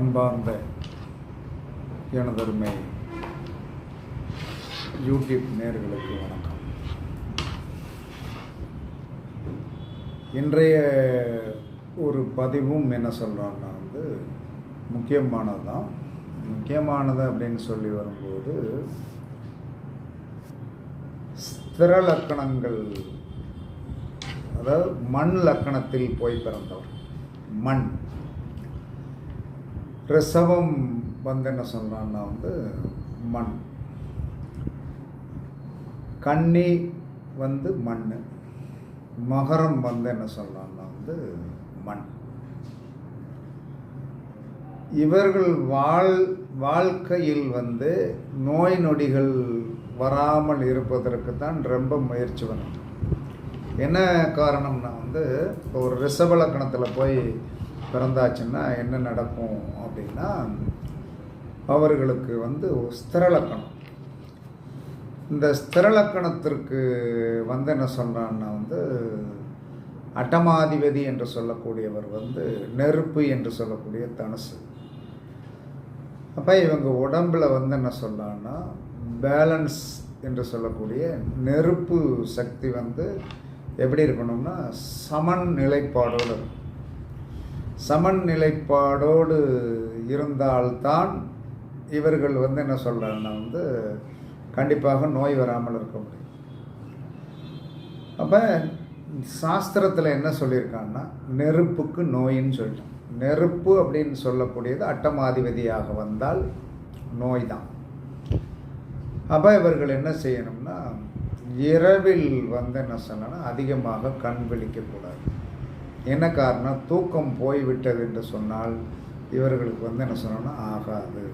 அன்பார்ந்த எனதருமை யூடியூப் நேர்களுக்கு வணக்கம். இன்றைய ஒரு பதிவும் என்ன சொல்கிறோன்னா வந்து முக்கியமானது தான் முக்கியமானது அப்படின்னு சொல்லி வரும்போது ஸ்திர லக்கணங்கள் அதாவது மண் லக்கணத்தில் போய் பிறந்தவர். மண். ரிசவம் வந்து என்ன சொல்கிறான்னா வந்து மண். கன்னி வந்து மண். மகரம் வந்து என்ன சொல்கிறான்னா வந்து மண். இவர்கள் வாழ் வாழ்க்கையில் வந்து நோய் நொடிகள் வராமல் இருப்பதற்கு தான் ரொம்ப முயற்சி பண்ணணும். என்ன காரணம்னா வந்து இப்போ ஒரு ரிஷப லக்கணத்தில் போய் பிறந்தாச்சுன்னா என்ன நடக்கும் அப்படின்னா அவர்களுக்கு வந்து ஸ்திரலக்கணம் இந்த ஸ்திரலக்கணத்திற்கு வந்து என்ன சொல்கிறான்னா வந்து அட்டமாதிபதி என்று சொல்லக்கூடியவர் வந்து நெருப்பு என்று சொல்லக்கூடிய தனுசு. அப்போ இவங்க உடம்புல வந்து என்ன சொல்லான்னா பேலன்ஸ் என்று சொல்லக்கூடிய நெருப்பு சக்தி வந்து எப்படி இருக்கணும்னா சமன் நிலைப்பாடோடு இருக்கும். சமநிலைப்பாடோடு இருந்தால்தான் இவர்கள் வந்து என்ன சொல்கிறாங்கன்னா வந்து கண்டிப்பாக நோய் வராமல் இருக்க முடியும். அப்போ சாஸ்திரத்தில் என்ன சொல்லியிருக்காங்கன்னா நெருப்புக்கு நோயின்னு சொல்லிட்டான் நெருப்பு அப்படின்னு சொல்லக்கூடியது அட்டமாதிபதியாக வந்தால் நோய் தான் அப்போ இவர்கள் என்ன செய்யணும்னா இரவில் வந்து என்ன சொன்னா அதிகமாக கண் விழிக்கக்கூடாது. என்ன காரணம்? தூக்கம் போய்விட்டது என்று சொன்னால் இவர்களுக்கு வந்து என்ன சொன்னோன்னா ஆகாது.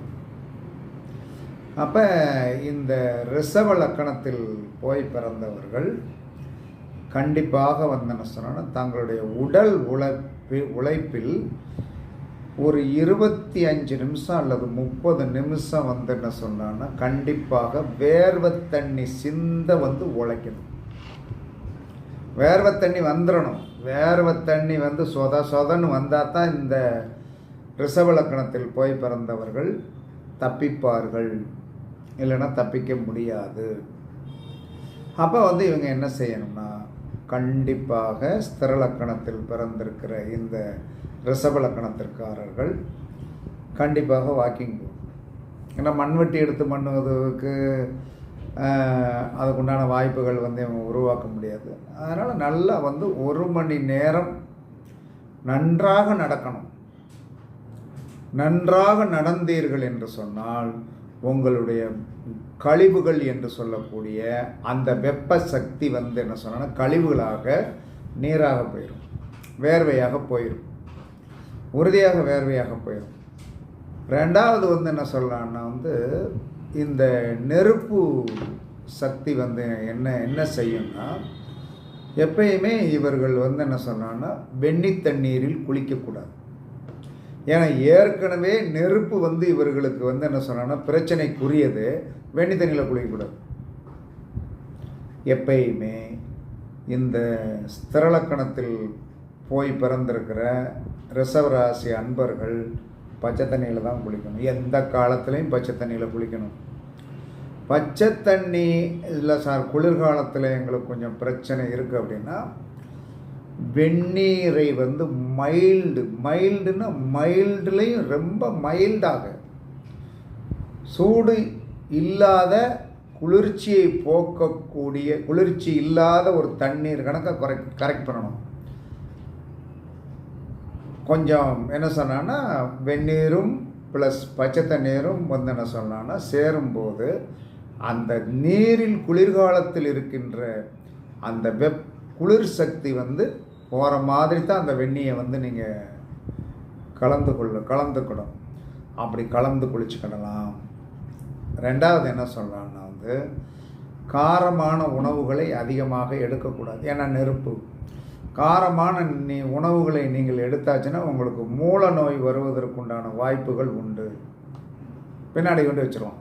அப்போ இந்த ரிசவ லக்கணத்தில் போய் பிறந்தவர்கள் கண்டிப்பாக வந்து என்ன சொன்னோன்னா தங்களுடைய உடல் உழைப்பு உழைப்பில் ஒரு இருபத்தி அஞ்சு நிமிஷம் அல்லது முப்பது நிமிஷம் வந்து என்ன சொன்னான்னா கண்டிப்பாக வேர்வை தண்ணி சிந்த வந்து உழைக்கணும். வேர்வை தண்ணி வந்துடணும். வேர்வை தண்ணி வந்து சொத சொதன்னு வந்தால் தான் இந்த ரிசவலக்கணத்தில் போய் பிறந்தவர்கள் தப்பிப்பார்கள். இல்லைன்னா தப்பிக்க முடியாது. அப்போ வந்து இவங்க என்ன செய்யணும்னா கண்டிப்பாக ஸ்திரலக்கணத்தில் பிறந்திருக்கிற இந்த ரிசவலக்கணத்திற்காரர்கள் கண்டிப்பாக வாக்கிங் போகணும். ஏன்னா மண்வெட்டி எடுத்து பண்ணுவதற்கு அதுக்குண்டான வாய்ப்புகள் வந்து இவங்க உருவாக்க முடியாது. அதனால் நல்லா வந்து ஒரு மணி நேரம் நன்றாக நடக்கணும். நன்றாக நடந்தீர்கள் என்று சொன்னால் உங்களுடைய கழிவுகள் என்று சொல்லக்கூடிய அந்த வெப்ப சக்தி வந்து என்ன சொன்னால் கழிவுகளாக நீராக போயிடும் வேர்வையாக போயிடும் உறுதியாக வேர்வையாக போயிடும் ரெண்டாவது வந்து என்ன சொல்லலான்னா வந்து இந்த நெருப்பு சக்தி வந்து என்ன என்ன செய்யும்னா எப்பயுமே இவர்கள் வந்து என்ன சொன்னான்னா வெண்ணி தண்ணீரில் குளிக்கக்கூடாது. ஏன்னா ஏற்கனவே நெருப்பு வந்து இவர்களுக்கு வந்து என்ன சொன்னான்னா பிரச்சனைக்குரியது. வெண்ணி தண்ணியில் குளிக்கக்கூடாது. எப்பயுமே இந்த ஸ்திரலக்கணத்தில் போய் பிறந்திருக்கிற ரிசவராசி அன்பர்கள் பச்சை தண்ணியில் தான் குளிக்கணும். எந்த காலத்துலேயும் பச்சை தண்ணியில் குளிக்கணும். பச்சை தண்ணி இல்லை சார் குளிர்காலத்தில் எங்களுக்கு கொஞ்சம் பிரச்சனை இருக்குது அப்படின்னா வெந்நீரை வந்து மைல்டு மைல்டுன்னா மைல்டுலேயும் ரொம்ப மைல்டாக. சூடு இல்லாத குளிர்ச்சியை போக்கக்கூடிய குளிர்ச்சி இல்லாத ஒரு தண்ணீர் கணக்கை குறை கரெக்ட் பண்ணணும். கொஞ்சம் என்ன சொன்னான்னா வெந்நீரும் ப்ளஸ் பச்சை தண்ணீரும் வந்து என்ன சொன்னான்னா சேரும்போது அந்த நீரில் குளிர்காலத்தில் இருக்கின்ற அந்த வெப் குளிர் சக்தி வந்து போகிற மாதிரி தான் அந்த வெந்நியை வந்து நீங்கள் கலந்து கொள்ள கலந்துக்கணும். அப்படி கலந்து குளிச்சுக்கிடலாம். ரெண்டாவது என்ன சொல்லலாம்னா வந்து காரமான உணவுகளை அதிகமாக எடுக்கக்கூடாது. ஏன்னா நெருப்பு. காரமான நீ உணவுகளை நீங்கள் எடுத்தாச்சுன்னா உங்களுக்கு மூல நோய் வருவதற்குண்டான வாய்ப்புகள் உண்டு. பின்னாடி கொண்டு வச்சிருவோம்.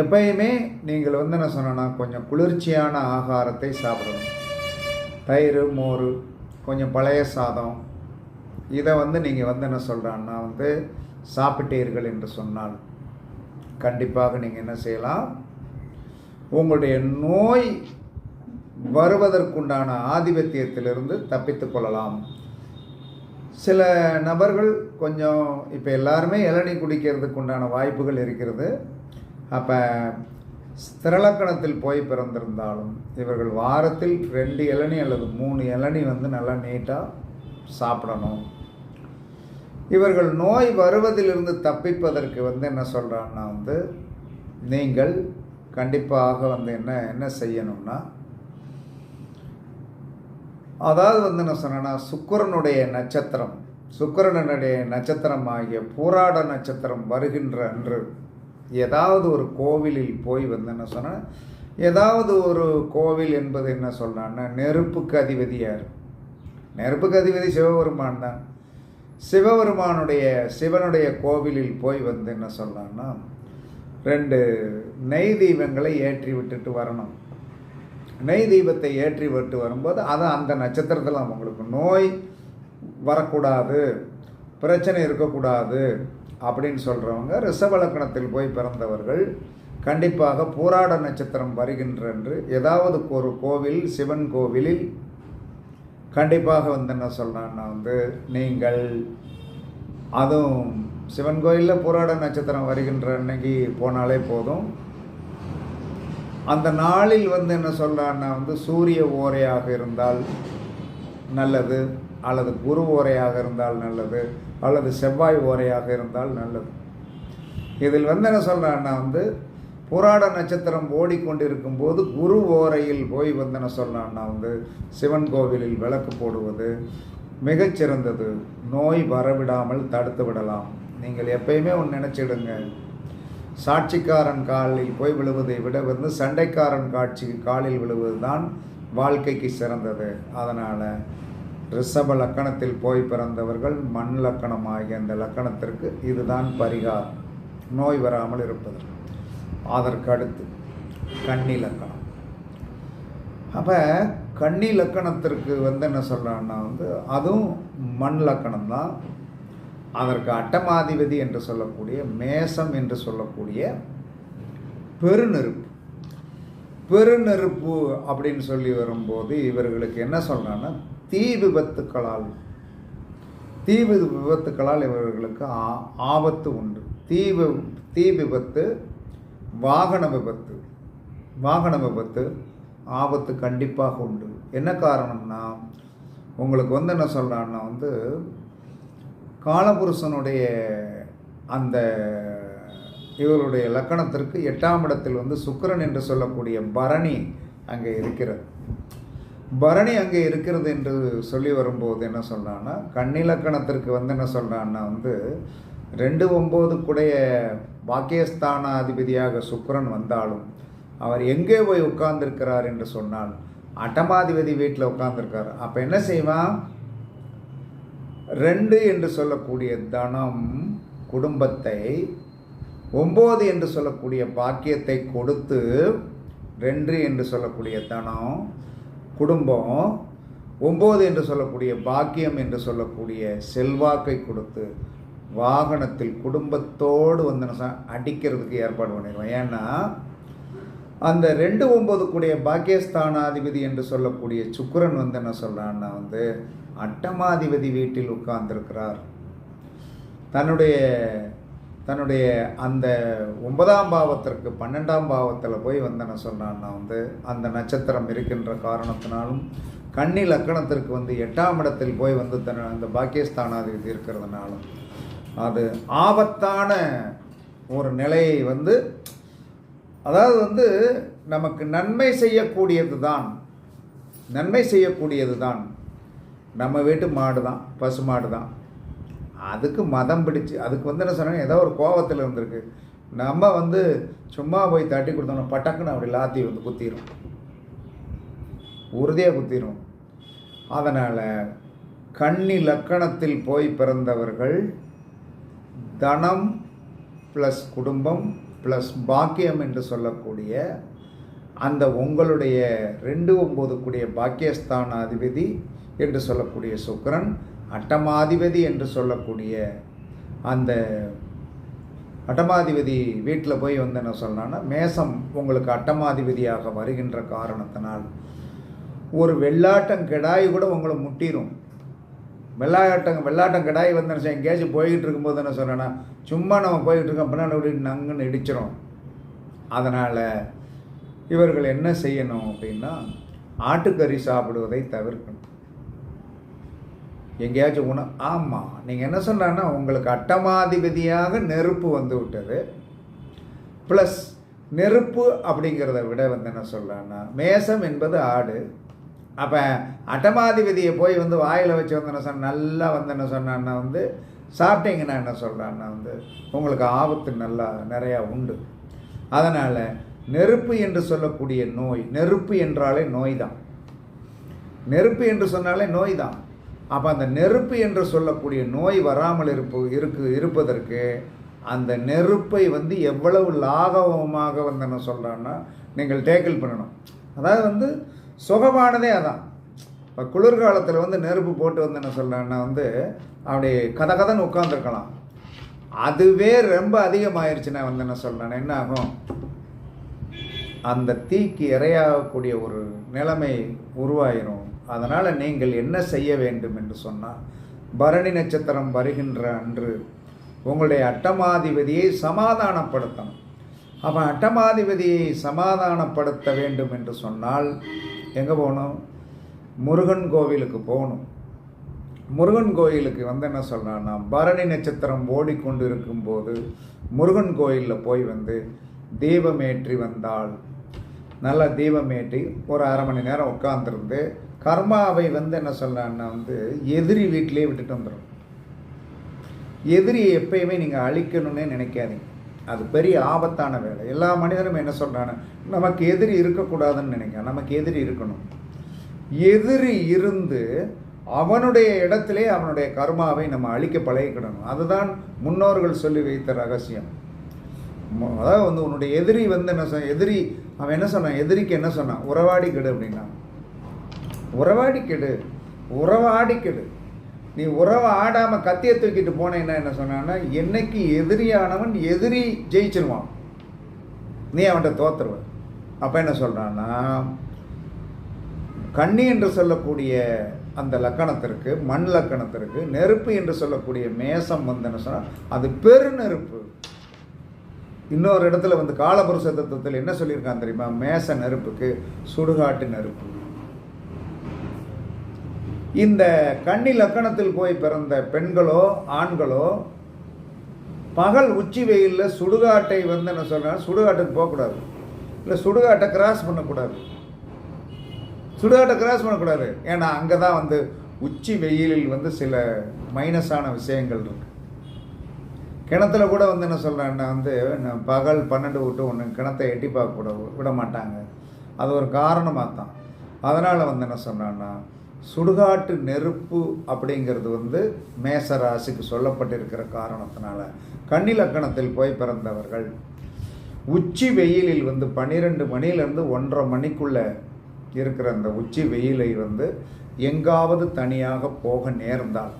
எப்பயுமே நீங்கள் வந்து என்ன சொன்னா கொஞ்சம் குளிர்ச்சியான ஆகாரத்தை சாப்பிடணும். தயிர் மோர் கொஞ்சம் பழைய சாதம். இதை வந்து நீங்கள் வந்து என்ன சொல்கிறான்னா வந்து சாப்பிட்டீர்கள் என்று சொன்னால் கண்டிப்பாக நீங்கள் என்ன செய்யலாம்? உங்களுடைய நோய் வருவதற்குண்டான ஆதிபத்தியத்திலிருந்து தப்பித்து கொள்ளலாம். சில நபர்கள் கொஞ்சம் இப்போ எல்லாருமே இளநி குடிக்கிறதுக்கு உண்டான வாய்ப்புகள் இருக்கிறது. அப்போ ஸ்திரலக்கணத்தில் போய் பிறந்திருந்தாலும் இவர்கள் வாரத்தில் ரெண்டு இளநி அல்லது மூணு இளநி வந்து நல்லா நீட்டாக சாப்பிடணும். இவர்கள் நோய் வருவதிலிருந்து தப்பிப்பதற்கு வந்து என்ன சொல்கிறான்னா வந்து நீங்கள் கண்டிப்பாக வந்து என்ன என்ன செய்யணும்னா அதாவது வந்து என்ன சொன்னேன்னா சுக்கிரனுடைய நட்சத்திரம் சுக்கரனுடைய நட்சத்திரம் ஆகிய பூராட நட்சத்திரம் வருகின்ற அன்று ஏதாவது ஒரு கோவிலில் போய் வந்து என்ன சொன்னால் ஏதாவது ஒரு கோவில் என்பது என்ன சொல்கிறான்னா நெருப்புக்கு அதிபதியார். நெருப்புக்கு அதிபதி சிவபெருமான் தான். சிவபெருமானுடைய சிவனுடைய கோவிலில் போய் வந்து என்ன சொல்லலாம்னா ரெண்டு நெய் தீபங்களை ஏற்றி விட்டுட்டு வரணும். நெய் தீபத்தை ஏற்றி விட்டு வரும்போது அது அந்த நட்சத்திரத்தில் அவங்களுக்கு நோய் வரக்கூடாது பிரச்சனை இருக்கக்கூடாது அப்படின்னு சொல்கிறவங்க ரிஷபலக்கணத்தில் போய் பிறந்தவர்கள் கண்டிப்பாக பூராட நட்சத்திரம் வருகின்ற என்று ஏதாவது ஒரு கோவில் சிவன் கோவிலில் கண்டிப்பாக வந்து என்ன சொல்கிறான்னா வந்து நீங்கள் அதுவும் சிவன் கோயிலில் பூராட நட்சத்திரம் வருகின்ற அன்னைக்கு போனாலே போதும். அந்த நாளில் வந்து என்ன சொல்கிறான்னா வந்து சூரிய ஓரையாக இருந்தால் நல்லது அல்லது குரு ஓரையாக இருந்தால் நல்லது அல்லது செவ்வாய் ஓரையாக இருந்தால் நல்லது. இதில் வந்து என்ன சொல்கிறான்னா வந்து புராட நட்சத்திரம் ஓடிக்கொண்டிருக்கும் போது குரு ஓரையில் போய் வந்து என்ன சொல்கிறான்னா வந்து சிவன் கோவிலில் விளக்கு போடுவது மிகச்சிறந்தது. நோய் வரவிடாமல் தடுத்து விடலாம். நீங்கள் எப்பயுமே ஒன்று நினச்சிடுங்க. சாட்சிக்காரன் காலில் போய் விழுவதை விட வந்து சண்டைக்காரன் காட்சி காலில் விழுவது தான் வாழ்க்கைக்கு சிறந்தது. அதனால் ரிஷப லக்கணத்தில் போய் பிறந்தவர்கள் மண் லக்கணம் ஆகிய அந்த லக்கணத்திற்கு இதுதான் பரிகாரம். நோய் வராமல் இருப்பதற்கு அதற்கு அடுத்து கன்னி லக்கணம். அப்போ கன்னி லக்கணத்திற்கு வந்து என்ன சொல்கிறான்னா வந்து அதுவும் மண் லக்கணம் தான் அதற்கு அட்டமாதிபதி என்று சொல்லக்கூடிய மேசம் என்று சொல்லக்கூடிய பெருநெருப்பு. பெருநெருப்பு அப்படின்னு சொல்லி வரும்போது இவர்களுக்கு என்ன சொல்கிறான்னா தீ விபத்துக்களால் தீ விபத்துக்களால் இவர்களுக்கு ஆ- ஆபத்து உண்டு. தீ வி- தீ விபத்து வாகன விபத்து. வாகன விபத்து ஆபத்து கண்டிப்பாக உண்டு. என்ன காரணம்னா உங்களுக்கு வந்து என்ன சொல்கிறான்னா வந்து காலபுருஷனுடைய அந்த இவருடைய லக்கணத்திற்கு எட்டாம் இடத்தில் வந்து சுக்கரன் என்று சொல்லக்கூடிய பரணி அங்கே இருக்கிறது. பரணி அங்கே இருக்கிறது என்று சொல்லி வரும்போது என்ன சொல்கிறான்னா கண்ணிலக்கணத்திற்கு வந்து என்ன சொல்கிறான்னா வந்து ரெண்டு ஒம்போதுக்குடைய பாக்கியஸ்தான அதிபதியாக சுக்கிரன் வந்தாலும் அவர் எங்கே போய் உட்கார்ந்திருக்கிறார் என்று சொன்னால் அட்டமாதிபதி வீட்டில் உட்கார்ந்திருக்கார். அப்போ என்ன செய்வான்? ரெண்டு என்று சொல்லக்கூடிய தனம் குடும்பத்தை ஒம்பது என்று சொல்லக்கூடிய பாக்கியத்தை கொடுத்து ரெண்டு என்று சொல்லக்கூடிய தனம் குடும்பம் ஒம்பது என்று சொல்லக்கூடிய பாக்கியம் என்று சொல்லக்கூடிய செல்வாக்கை கொடுத்து வாகனத்தில் குடும்பத்தோடு வந்து அடிக்கிறதுக்கு ஏற்பாடு பண்ணிடுவேன் ஏன்னா அந்த ரெண்டு ஒம்பது கூடிய பாக்கியஸ்தானாதிபதி என்று சொல்லக்கூடிய சுக்கரன் வந்து என்ன சொல்கிறான்னா வந்து அட்டமாதிபதி வீட்டில் உட்கார்ந்திருக்கிறார். தன்னுடைய தன்னுடைய அந்த ஒன்பதாம் பாவத்திற்கு பன்னெண்டாம் பாவத்தில் போய் வந்து என்ன சொன்னான்னா வந்து அந்த நட்சத்திரம் இருக்கின்ற காரணத்தினாலும் கன்னி லக்கணத்திற்கு வந்து எட்டாம் இடத்தில் போய் வந்து தன் அந்த பாக்கியஸ்தானாதிபதி இருக்கிறதுனாலும் அது ஆபத்தான ஒரு நிலையை வந்து அதாவது வந்து நமக்கு நன்மை செய்யக்கூடியது தான் நன்மை செய்யக்கூடியது தான் நம்ம வீட்டு மாடு தான் பசு மாடு தான் அதுக்கு மதம் பிடிச்சு அதுக்கு வந்து என்ன சொன்னாங்க ஏதோ ஒரு கோவத்தில் இருந்திருக்கு. நம்ம வந்து சும்மா போய் தட்டி கொடுத்தோம்னா பட்டக்குன்னு அப்படி லாத்தி வந்து குத்திடும் உறுதியாக குத்திடும் அதனால் கன்னி லக்கணத்தில் போய் பிறந்தவர்கள் தனம் ப்ளஸ் குடும்பம் ப்ளஸ் பாக்கியம் என்று சொல்லக்கூடிய அந்த உங்களுடைய ரெண்டு ஒம்பது கூடிய பாக்கியஸ்தான அதிபதி என்று சொல்லக்கூடிய சுக்கரன் அட்டமாதிபதி என்று சொல்லக்கூடிய அந்த அட்டமாதிபதி வீட்டில் போய் வந்து என்ன சொன்னான்னா மேசம் உங்களுக்கு அட்டமாதிபதியாக வருகின்ற காரணத்தினால் ஒரு வெள்ளாட்டம் கிடாய் கூட உங்களை முட்டிடும் வெள்ளாட்டம் வெள்ளாட்டம் கிடாய் வந்து என்ன எங்கேயாச்சும் போய்கிட்டு இருக்கும்போது என்ன சொன்னேன்னா சும்மா நம்ம போய்கிட்டு இருக்கோம். பின்னாடி ஓடி நங்குன்னு இடிச்சிரும். அதனால் இவர்கள் என்ன செய்யணும் அப்படின்னா ஆட்டுக்கறி சாப்பிடுவதை தவிர்க்கணும். எங்கேயாச்சும் உண ஆமாம் நீங்கள் என்ன சொன்னா உங்களுக்கு அட்டமாதிபதியாக நெருப்பு வந்து விட்டது. ப்ளஸ் நெருப்பு அப்படிங்கிறத விட வந்து என்ன சொல்லலான்னா மேசம் என்பது ஆடு. அப்போ அட்டமாதிபதியை போய் வந்து வாயில் வச்சு வந்து என்ன சொன்ன நல்லா வந்து என்ன சொன்னான்னா வந்து சாப்பிட்டீங்கன்னா என்ன சொல்கிறான்னா வந்து உங்களுக்கு ஆபத்து நல்லா நிறையா உண்டு. அதனால் நெருப்பு என்று சொல்லக்கூடிய நோய் நெருப்பு என்றாலே நோய் தான் நெருப்பு என்று சொன்னாலே நோய் தான் அப்போ அந்த நெருப்பு என்று சொல்லக்கூடிய நோய் வராமல் இருப்பு இருக்கு இருப்பதற்கு அந்த நெருப்பை வந்து எவ்வளவு லாகவமாக வந்து என்ன சொல்கிறான்னா நீங்கள் டேக்கிள் பண்ணணும். அதாவது வந்து சுகமானதே அதான். இப்போ குளிர்காலத்தில் வந்து நெருப்பு போட்டு வந்து என்ன சொல்கிறேன்னா வந்து அப்படி கத கதன்னு உட்காந்துருக்கலாம் அதுவே ரொம்ப அதிகமாயிருச்சுன்னா வந்து என்ன சொல்கிறேன் என்ன ஆகும்? அந்த தீக்கு இரையாகக்கூடிய ஒரு நிலைமை உருவாயிரும். அதனால் நீங்கள் என்ன செய்ய வேண்டும் என்று சொன்னால் பரணி நட்சத்திரம் வருகின்ற அன்று உங்களுடைய அட்டமாதிபதியை சமாதானப்படுத்தணும். அப்போ அட்டமாதிபதியை சமாதானப்படுத்த வேண்டும் என்று சொன்னால் எங்கே போகணும்? முருகன் கோவிலுக்கு போகணும். முருகன் கோயிலுக்கு வந்து என்ன சொல்கிறான்னா பரணி நட்சத்திரம் ஓடிக்கொண்டு இருக்கும்போது முருகன் கோயிலில் போய் வந்து தீபமேற்றி வந்தால் நல்லா தீபமேற்றி ஒரு அரை மணி நேரம் உட்காந்துருந்து கர்மாவை வந்து என்ன சொல்கிறான்னா வந்து எதிரி வீட்டிலே விட்டுட்டு வந்துடும் எதிரியை எப்பயுமே நீங்கள் அழிக்கணும்னே நினைக்காதீங்க. அது பெரிய ஆபத்தான வேலை. எல்லா மனிதனும் என்ன சொல்கிறாங்க நமக்கு எதிரி இருக்கக்கூடாதுன்னு நினைக்கிறேன் நமக்கு எதிரி இருக்கணும். எதிரி இருந்து அவனுடைய இடத்திலே அவனுடைய கர்மாவை நம்ம அழிக்க பழகிக்கிடணும். அதுதான் முன்னோர்கள் சொல்லி வைத்த ரகசியம். அதாவது வந்து உன்னுடைய எதிரி வந்து என்ன சொன்ன எதிரி அவன் என்ன சொன்னான்? எதிரிக்கு என்ன சொன்னான்? உறவாடி கெடு அப்படின்னா. உறவாடி கெடு. உறவாடி கெடு. நீ உறவை ஆடாமல் கத்தியை தூக்கிட்டு போனேன்னா என்ன சொன்னான்னா என்னைக்கு எதிரியானவன் எதிரி ஜெயிச்சிருவான். நீ அவன்கிட்ட தோத்துருவ. அப்போ என்ன சொல்கிறான்னா கன்னி என்று சொல்லக்கூடிய அந்த லக்கணத்திற்கு மண் லக்கணத்திற்கு நெருப்பு என்று சொல்லக்கூடிய மேசம் வந்து என்ன சொன்னால் அது பெருநெருப்பு. இன்னொரு இடத்துல வந்து காலபுருஷ தத்துவத்தில் என்ன சொல்லியிருக்கான் தெரியுமா? மேச நெருப்புக்கு சுடுகாட்டு நெருப்பு. இந்த கன்னி லக்கணத்தில் போய் பிறந்த பெண்களோ ஆண்களோ பகல் உச்சி வெயிலில் சுடுகாட்டை வந்து என்ன சொல்கிறாங்க சுடுகாட்டுக்கு போகக்கூடாது. இல்லை சுடுகாட்டை கிராஸ் பண்ணக்கூடாது. சுடுகாட்டை கிராஸ் பண்ணக்கூடாது. ஏன்னா அங்கே தான் வந்து உச்சி வெயிலில் வந்து சில மைனஸான விஷயங்கள் இருக்கு. கிணத்துல கூட வந்து என்ன சொல்கிறேன்னா வந்து நான் பகல் பன்னெண்டு விட்டு ஒன்று கிணத்தை எட்டி பார்க்க கூட விட மாட்டாங்க. அது ஒரு காரணமாக தான் அதனால் வந்து என்ன சொன்னான்னா சுடுகாட்டு நெருப்பு அப்படிங்கிறது வந்து மேச ராசிக்கு சொல்லப்பட்டிருக்கிற காரணத்தினால கன்னிலக்கணத்தில் போய் பிறந்தவர்கள். உச்சி வெயிலில் வந்து பன்னிரெண்டு மணிலேருந்து ஒன்றரை மணிக்குள்ளே இருக்கிற அந்த உச்சி வெயிலை வந்து எங்காவது தனியாக போக நேர்ந்தால்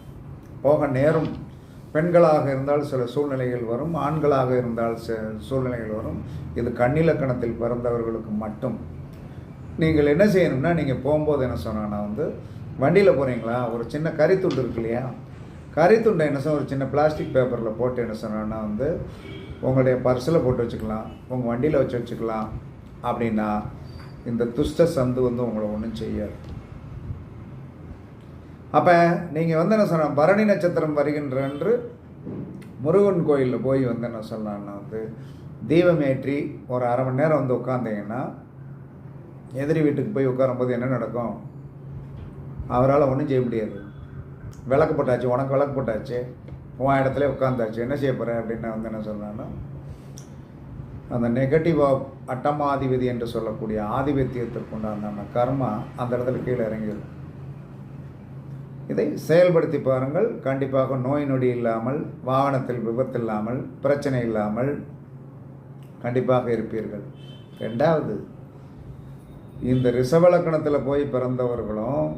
போக நேரும். பெண்களாக இருந்தால் சில சூழ்நிலைகள் வரும் ஆண்களாக இருந்தால் சில சூழ்நிலைகள் வரும். இது கண்ணிலக்கணத்தில் பிறந்தவர்களுக்கு மட்டும். நீங்கள் என்ன செய்யணும்னா நீங்கள் போகும்போது என்ன சொன்னா வந்து வண்டியில் போகிறீங்களா ஒரு சின்ன கறித்துண்டு இருக்கு இல்லையா? கறித்துண்டை என்ன சொன்ன ஒரு சின்ன பிளாஸ்டிக் பேப்பரில் போட்டு என்ன சொன்னா வந்து உங்களுடைய பர்ஸில் போட்டு வச்சுக்கலாம் உங்கள் வண்டியில் வச்சு வச்சுக்கலாம் அப்படின்னா இந்த துஷ்ட சந்து வந்து உங்களை ஒன்றும் செய்யாது. அப்போ நீங்கள் வந்து என்ன சொன்ன பரணி நட்சத்திரம் வருகின்றன்று முருகன் கோயிலில் போய் வந்து என்ன சொல்லலாம்னா வந்து தீபமேற்றி ஒரு அரை மணி நேரம் வந்து உட்காந்தீங்கன்னா எதிரி வீட்டுக்கு போய் உட்காரும்போது என்ன நடக்கும்? அவரால் ஒன்றும் செய்ய முடியாது. விளக்கு போட்டாச்சு உனக்கு விளக்கு போட்டாச்சு உன் இடத்துல உட்காந்தாச்சு என்ன செய்ய போகிற அப்படின்னு வந்து என்ன சொன்னான்னா அந்த நெகட்டிவ் ஆஃப் அட்டமாதிபதி என்று சொல்லக்கூடிய ஆதிபத்தியத்திற்கு உண்டான கர்மா அந்த இடத்துல கீழே இறங்கிடும் இதை செயல்படுத்தி பாருங்கள். கண்டிப்பாக நோய் நொடி இல்லாமல் வாகனத்தில் விபத்து இல்லாமல் பிரச்சனை இல்லாமல் கண்டிப்பாக இருப்பீர்கள். ரெண்டாவது இந்த ரிஷபலக்கணத்தில் போய் பிறந்தவர்களும்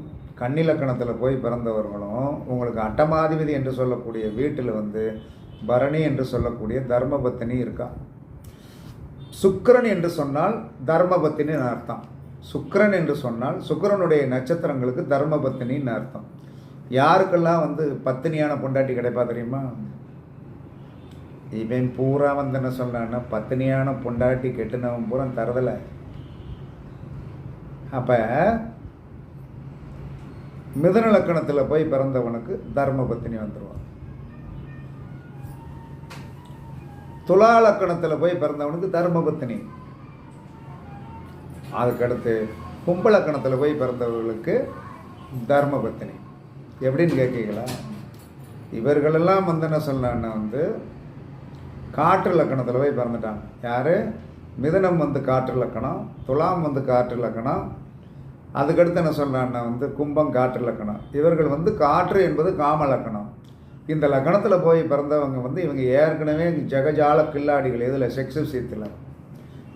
கன்னிலக்கணத்தில் போய் பிறந்தவர்களும் உங்களுக்கு அட்டமாதிபதி என்று சொல்லக்கூடிய வீட்டில் வந்து பரணி என்று சொல்லக்கூடிய தர்மபத்தினி இருக்கா? சுக்கரன் என்று சொன்னால் தர்மபத்தினின்னு அர்த்தம். சுக்கரன் என்று சொன்னால் சுக்கரனுடைய நட்சத்திரங்களுக்கு தர்மபத்தினின்னு அர்த்தம். யாருக்கெல்லாம் வந்து பத்தினியான பொண்டாட்டி கிடைப்பா தெரியுமா? இவன் பூரா வந்து என்ன சொன்னான்னா பத்தினியான பொண்டாட்டி கெட்டுனவன் பூரா தரதில்லை அப்போ மிதன லக்கணத்தில் போய் பிறந்தவனுக்கு தர்ம பத்தினி வந்துடுவான் துலா லக்கணத்தில் போய் பிறந்தவனுக்கு தர்ம பத்தினி. அதுக்கடுத்து கும்பலக்கணத்தில் போய் பிறந்தவர்களுக்கு தர்ம பத்தினி. எப்படின்னு கேட்கீங்களா? இவர்களெல்லாம் வந்து என்ன சொல்லலான்னா வந்து காற்று லக்கணத்தில் போய் பிறந்துட்டாங்க. யார்? மிதுனம் வந்து காற்று லக்கணம் துலாம் வந்து காற்று லக்கணம் அதுக்கடுத்து என்ன சொல்கிறான்னா வந்து கும்பம் காற்று லக்கணம் இவர்கள் வந்து காற்று என்பது காம லக்கணம் இந்த லக்கணத்தில் போய் பிறந்தவங்க வந்து இவங்க ஏற்கனவே ஜெகஜால கில்லாடிகள் இதில் செக்ஸு சீத்தில்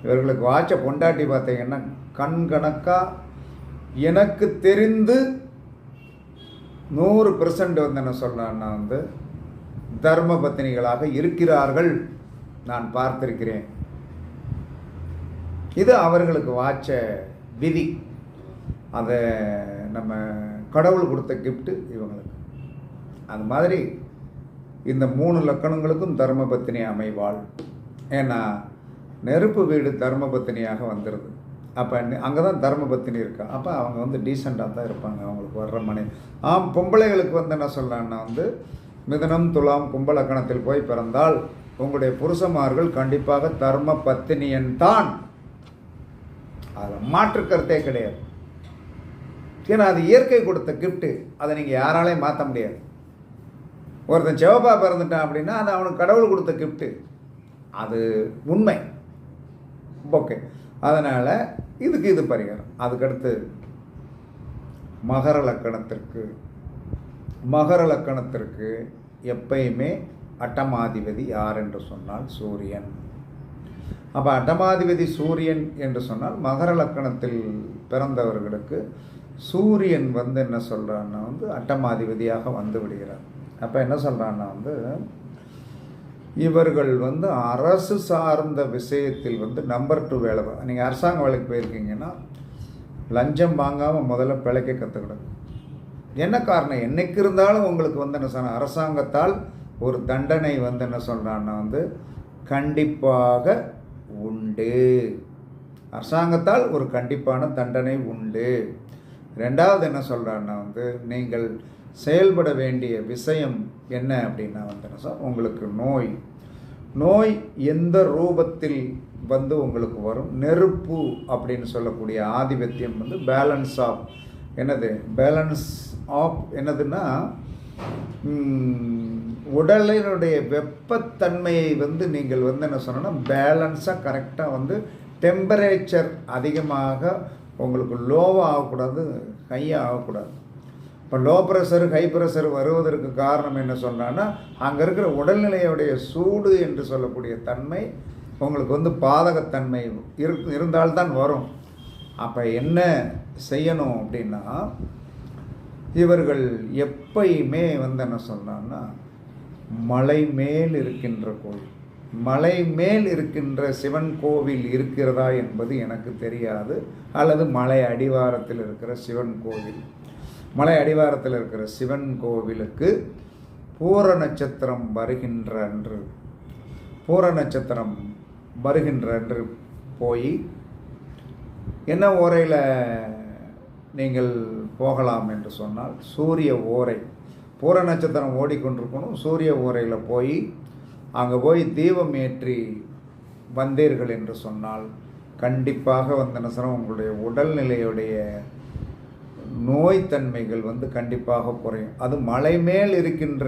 இவர்களுக்கு வாட்ச பொண்டாட்டி பார்த்தீங்கன்னா கண் கணக்காக எனக்கு தெரிந்து நூறு பெர்சன்ட் வந்து என்ன சொல்கிறான்னா வந்து தர்ம பத்தினிகளாக இருக்கிறார்கள். நான் பார்த்திருக்கிறேன். இது அவர்களுக்கு வாச்ச விதி. அதை நம்ம கடவுள் கொடுத்த கிஃப்ட்டு இவங்களுக்கு. அது மாதிரி இந்த மூணு லக்கணங்களுக்கும் தர்மபத்தினி அமைவாள். ஏன்னா நெருப்பு வீடு தர்மபத்தினியாக வந்துடுது அப்போ அங்கே தான் தர்மபத்தினி இருக்கா. அப்போ அவங்க வந்து டீசெண்டாக தான் இருப்பாங்க. அவங்களுக்கு வர்ற மனை ஆம் பொம்பளைகளுக்கு வந்து என்ன சொல்லலான்னா வந்து மிதனம் துலாம் கும்பலக்கணத்தில் போய் பிறந்தால் உங்களுடைய புருஷமார்கள் கண்டிப்பாக தர்ம பத்தினியன் தான். அதில் மாற்று கருத்தே கிடையாது. ஏன்னா அது இயற்கை கொடுத்த கிஃப்ட்டு அதை நீங்கள் யாராலையும் மாற்ற முடியாது. ஒருத்தன் சிவப்பா பிறந்துட்டான் அப்படின்னா அது அவனுக்கு கடவுள் கொடுத்த கிஃப்ட்டு அது உண்மை. ஓகே அதனால் இதுக்கு இது பரிகாரம். அதுக்கடுத்து மகர லக்கணத்திற்கு மகர லக்கணத்திற்கு எப்பயுமே அட்டமாதிபதி யார் என்று சொன்னால் சூரியன். அப்போ அட்டமாதிபதி சூரியன் என்று சொன்னால் மகர லக்கணத்தில் பிறந்தவர்களுக்கு சூரியன் வந்து என்ன சொல்கிறான்னா வந்து அட்டமாதிபதியாக வந்து விடுகிறார். அப்போ என்ன சொல்கிறான்னா வந்து இவர்கள் வந்து அரசு சார்ந்த விஷயத்தில் வந்து நம்பர் டூ வேலை நீங்கள் அரசாங்க வேலைக்கு போயிருக்கீங்கன்னா லஞ்சம் வாங்காமல் முதல்ல பிழைக்க கற்றுக்கணும் என்ன காரணம்? என்னைக்கு இருந்தாலும் உங்களுக்கு வந்து என்ன சொன்ன அரசாங்கத்தால் ஒரு தண்டனை வந்து என்ன சொல்கிறான்னா வந்து கண்டிப்பாக உண்டு. அரசாங்கத்தால் ஒரு கண்டிப்பான தண்டனை உண்டு. ரெண்டாவது என்ன சொல்கிறான்னா வந்து நீங்கள் செயல்பட வேண்டிய விஷயம் என்ன அப்படின்னா வந்து என்ன சொல் உங்களுக்கு நோய். நோய் எந்த ரூபத்தில் வந்து உங்களுக்கு வரும்? நெருப்பு அப்படின்னு சொல்லக்கூடிய ஆதிபத்தியம் வந்து பேலன்ஸ் ஆஃப் என்னது? பேலன்ஸ் ஆஃப் என்னதுன்னா உடலினுடைய வெப்பத்தன்மையை வந்து நீங்கள் வந்து என்ன சொன்னால் பேலன்ஸாக கரெக்டாக வந்து டெம்பரேச்சர் அதிகமாக உங்களுக்கு லோவாக ஆகக்கூடாது ஹையாக ஆகக்கூடாது. இப்போ லோ ப்ரெஷர் ஹை ப்ரெஷர் வருவதற்கு காரணம் என்ன சொன்னான்னா அங்கே இருக்கிற உடல்நிலையுடைய சூடு என்று சொல்லக்கூடிய தன்மை உங்களுக்கு வந்து பாதகத்தன்மை இரு இருந்தால்தான் வரும். அப்போ என்ன செய்யணும் அப்படின்னா இவர்கள் எப்பயுமே வந்து என்ன சொன்னான்னா மலை மேல் இருக்கின்ற கோயில். மலை மேல் இருக்கின்ற சிவன் கோவில் இருக்கிறதா என்பது எனக்கு தெரியாது. அல்லது மலை அடிவாரத்தில் இருக்கிற சிவன் கோவில். மலை அடிவாரத்தில் இருக்கிற சிவன் கோவிலுக்கு பூர நட்சத்திரம் வருகின்ற அன்று பூர நட்சத்திரம் வருகின்ற அன்று போய் என்ன ஓரையில் நீங்கள் போகலாம் என்று சொன்னால் சூரிய ஓரை பூர நட்சத்திரம் ஓடிக்கொண்டிருக்கணும் சூரிய ஓரையில் போய் அங்கே போய் தீபம் ஏற்றி வந்தீர்கள் என்று சொன்னால் கண்டிப்பாக வந்த என்ன உங்களுடைய உடல்நிலையுடைய நோய்த்தன்மைகள் வந்து கண்டிப்பாக குறையும். அது மலை மேல் இருக்கின்ற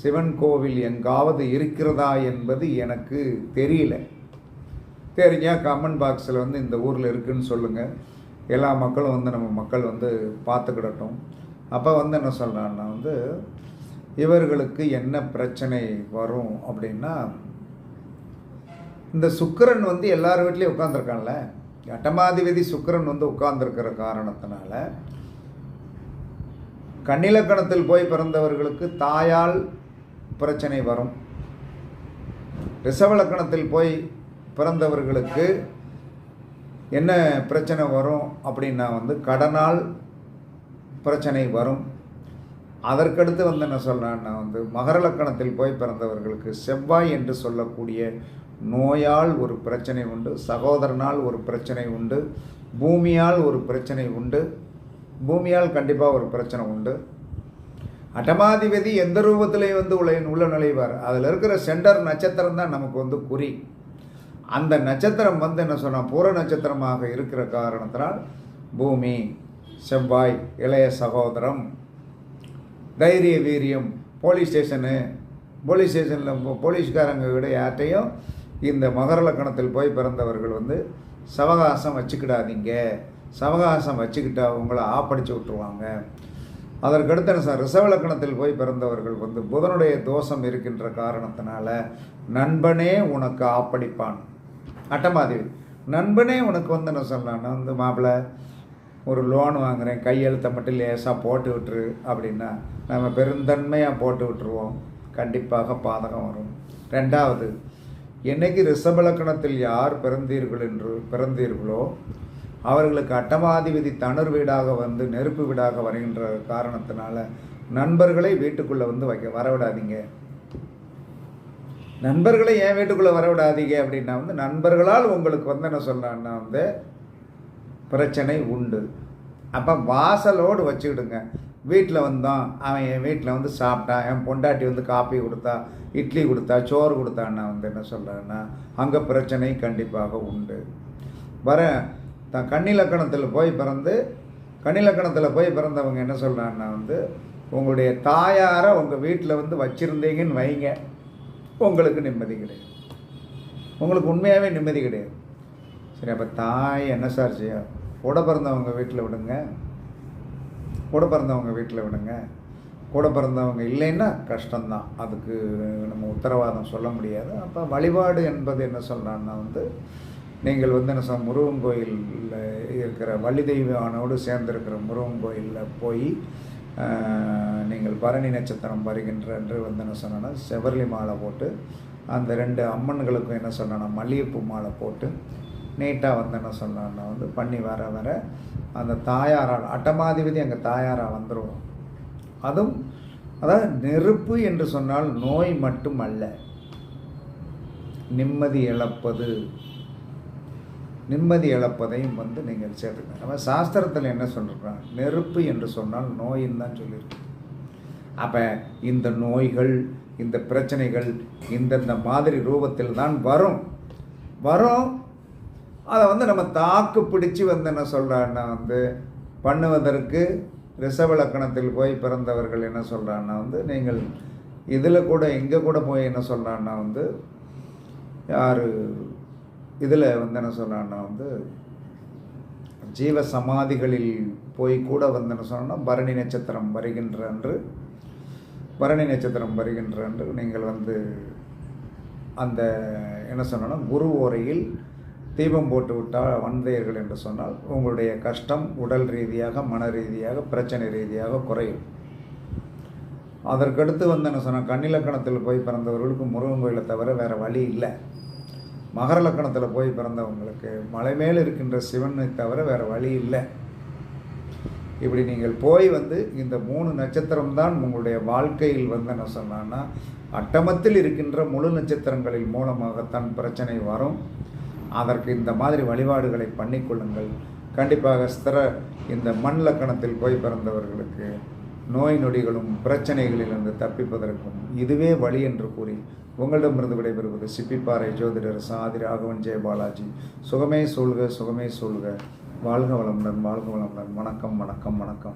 சிவன் கோவில் எங்காவது இருக்கிறதா என்பது எனக்கு தெரியல. தெரிஞ்சால் கமெண்ட் பாக்ஸில் வந்து இந்த ஊரில் இருக்குதுன்னு சொல்லுங்கள் எல்லா மக்களும் வந்து நம்ம மக்கள் வந்து பார்த்துக்கிடட்டும். அப்போ வந்து என்ன சொல்கிறான்னா வந்து இவர்களுக்கு என்ன பிரச்சனை வரும் அப்படின்னா இந்த சுக்கரன் வந்து எல்லார் வீட்லேயும் உட்காந்துருக்கான்ல அட்டமாதிபதி சுக்கரன் வந்து உட்கார்ந்துருக்கிற காரணத்தினால கண்ணிலக்கணத்தில் போய் பிறந்தவர்களுக்கு தாயால் பிரச்சனை வரும். ரிசவலக்கணத்தில் போய் பிறந்தவர்களுக்கு என்ன பிரச்சனை வரும் அப்படின்னா வந்து கடனால் பிரச்சனை வரும். அதற்கடுத்து வந்து என்ன சொல்கிறேன்னா வந்து மகர லக்கணத்தில் போய் பிறந்தவர்களுக்கு செவ்வாய் என்று சொல்லக்கூடிய நோயால் ஒரு பிரச்சனை உண்டு சகோதரனால் ஒரு பிரச்சனை உண்டு பூமியால் ஒரு பிரச்சனை உண்டு பூமியால் கண்டிப்பாக ஒரு பிரச்சனை உண்டு. அட்டமாதிபதி எந்த ரூபத்திலையும் வந்து உள்ள உள்ள நுழைவார்? அதில் இருக்கிற சென்டர் நட்சத்திரம் தான் நமக்கு வந்து குறி. அந்த நட்சத்திரம் வந்து என்ன சொன்னால் பூர நட்சத்திரமாக இருக்கிற காரணத்தினால் பூமி செவ்வாய் இளைய சகோதரம் தைரிய வீரியம் போலீஸ் ஸ்டேஷனு போலீஸ் ஸ்டேஷனில் போலீஸ்காரங்க விட யார்ட்டையும் இந்த மகர லக்கணத்தில் போய் பிறந்தவர்கள் வந்து சவகாசம் வச்சுக்கிடாதீங்க. சவகாசம் வச்சுக்கிட்டா உங்களை ஆப்படிச்சு விட்டுருவாங்க. அதற்கடுத்து என்ன சார் ரிசவ லக்கணத்தில் போய் பிறந்தவர்கள் வந்து புதனுடைய தோஷம் இருக்கின்ற காரணத்தினால நண்பனே உனக்கு ஆப்படிப்பான். அட்டமாதேவி நண்பனே உனக்கு வந்து என்ன சொல்லலாம்னா வந்து மாப்பிள்ளை ஒரு லோன் வாங்குகிறேன் கையெழுத்தை மட்டும் லேசாக போட்டு விட்டுரு அப்படின்னா நம்ம பெருந்தன்மையாக போட்டு விட்டுருவோம். கண்டிப்பாக பாதகம் வரும். ரெண்டாவது என்னைக்கு ரிஷபலக்கணத்தில் யார் பிறந்தீர்கள் என்று பிறந்தீர்களோ அவர்களுக்கு அட்டமாதிபதி தணர் வீடாக வந்து நெருப்பு வீடாக வருகின்ற காரணத்தினால நண்பர்களை வீட்டுக்குள்ளே வந்து வைக்க வரவிடாதீங்க. நண்பர்களை என் வீட்டுக்குள்ளே வரவிடாதீங்க அப்படின்னா வந்து நண்பர்களால் உங்களுக்கு வந்து என்ன சொல்லலான்னா வந்து பிரச்சனை உண்டு. அப்போ வாசலோடு வச்சுக்கிடுங்க. வீட்டில் வந்தோம் அவன் என் வீட்டில் வந்து சாப்பிட்டான் என் பொண்டாட்டி வந்து காப்பி கொடுத்தா இட்லி கொடுத்தா சோறு கொடுத்தான்னா வந்து என்ன சொல்கிறான்னா அங்கே பிரச்சனை கண்டிப்பாக உண்டு. வர தான் கன்னிலக்கணத்தில் போய் பிறந்து கன்னிலக்கணத்தில் போய் பிறந்தவங்க என்ன சொல்கிறாங்கன்னா வந்து உங்களுடைய தாயாரை உங்கள் வீட்டில் வந்து வச்சுருந்தீங்கன்னு வைங்க. உங்களுக்கு நிம்மதி கிடையாது. உங்களுக்கு உண்மையாகவே நிம்மதி கிடையாது. சரி அப்போ தாய் என்ன சார் செய்ய? கூட பிறந்தவங்க வீட்டில் விடுங்க. கூட பிறந்தவங்க வீட்டில் விடுங்க. கூட பிறந்தவங்க இல்லைன்னா கஷ்டம்தான். அதுக்கு நம்ம உத்தரவாதம் சொல்ல முடியாது. அப்போ வழிபாடு என்பது என்ன சொல்கிறான்னா வந்து நீங்கள் வந்து என்ன சொல் முருகன் கோயிலில் இருக்கிற வள்ளி தெய்வானோடு சேர்ந்துருக்கிற முருகன் கோயிலில் போய் நீங்கள் பரணி நட்சத்திரம் வருகின்ற என்று வந்து என்ன சொன்னோன்னா செவரளி மாலை போட்டு அந்த ரெண்டு அம்மன்களுக்கும் என்ன சொன்னோன்னா மல்லிகைப்பூ மாலை போட்டு நீட்டாக வந்து என்ன சொன்னான்னா வந்து பண்ணி வர வர அந்த தாயாரால் அட்டமாதிபதி அங்கே தாயாராக வந்துடும் அதுவும் அதாவது நெருப்பு என்று சொன்னால் நோய் மட்டும் அல்ல. நிம்மதி இழப்பது. நிம்மதி இழப்பதையும் வந்து நீங்கள் சேர்த்துக்கணும். நம்ம சாஸ்திரத்தில் என்ன சொல்லிருக்காங்க நெருப்பு என்று சொன்னால் நோயின்னு தான் சொல்லியிருக்கு அப்போ இந்த நோய்கள் இந்த பிரச்சனைகள் இந்தந்த மாதிரி ரூபத்தில் தான் வரும். வரும். அதை வந்து நம்ம தாக்கு பிடிச்சி வந்து என்ன சொல்கிறான்னா வந்து பண்ணுவதற்கு ரிசவலக்கணத்தில் போய் பிறந்தவர்கள் என்ன சொல்கிறான்னா வந்து நீங்கள் இதில் கூட இங்கே கூட போய் என்ன சொல்கிறான்னா வந்து யார்? இதில் வந்து என்ன சொன்னான்னா வந்து ஜீவ சமாதிகளில் போய் கூட வந்து என்ன சொன்னால் பரணி நட்சத்திரம் வருகின்ற அன்று பரணி நட்சத்திரம் வருகின்ற அன்று நீங்கள் வந்து அந்த என்ன சொன்னோன்னா குரு ஓரையில் தீபம் போட்டு விட்டால் வந்தையர்கள் என்று சொன்னால் உங்களுடைய கஷ்டம் உடல் ரீதியாக மன ரீதியாக பிரச்சனை ரீதியாக குறையும். அதற்கடுத்து வந்து என்ன சொன்னால் கண்ணிலக்கணத்தில் போய் பிறந்தவர்களுக்கு முருகன் கோயிலை தவிர வேறு வழி இல்லை. மகர லக்கணத்தில் போய் பிறந்தவங்களுக்கு மலை மேல் இருக்கின்ற சிவனை தவிர வேறு வழி இல்லை. இப்படி நீங்கள் போய் வந்து இந்த மூணு நட்சத்திரம் தான் உங்களுடைய வாழ்க்கையில் வந்து என்ன சொன்னான்னா அட்டமத்தில் இருக்கின்ற முழு நட்சத்திரங்களில் மூலமாகத்தான் பிரச்சனை வரும். அதற்கு இந்த மாதிரி வழிபாடுகளை பண்ணிக்கொள்ளுங்கள் கண்டிப்பாக ஸ்திர இந்த மண் லக்கணத்தில் போய் பிறந்தவர்களுக்கு நோய் நொடிகளும் பிரச்சனைகளிலிருந்து தப்பிப்பதற்கும் இதுவே வழி என்று கூறி உங்களிடமிருந்து விடைபெறுவது சிப்பிப்பாறை ஜோதிடர் சாதி ராகவன் ஜெயபாலாஜி சுகமே சூழ்க சுகமே சூழ்க. வாழ்க வளமுடன் வாழ்க வளமுடன். வணக்கம் வணக்கம் வணக்கம்.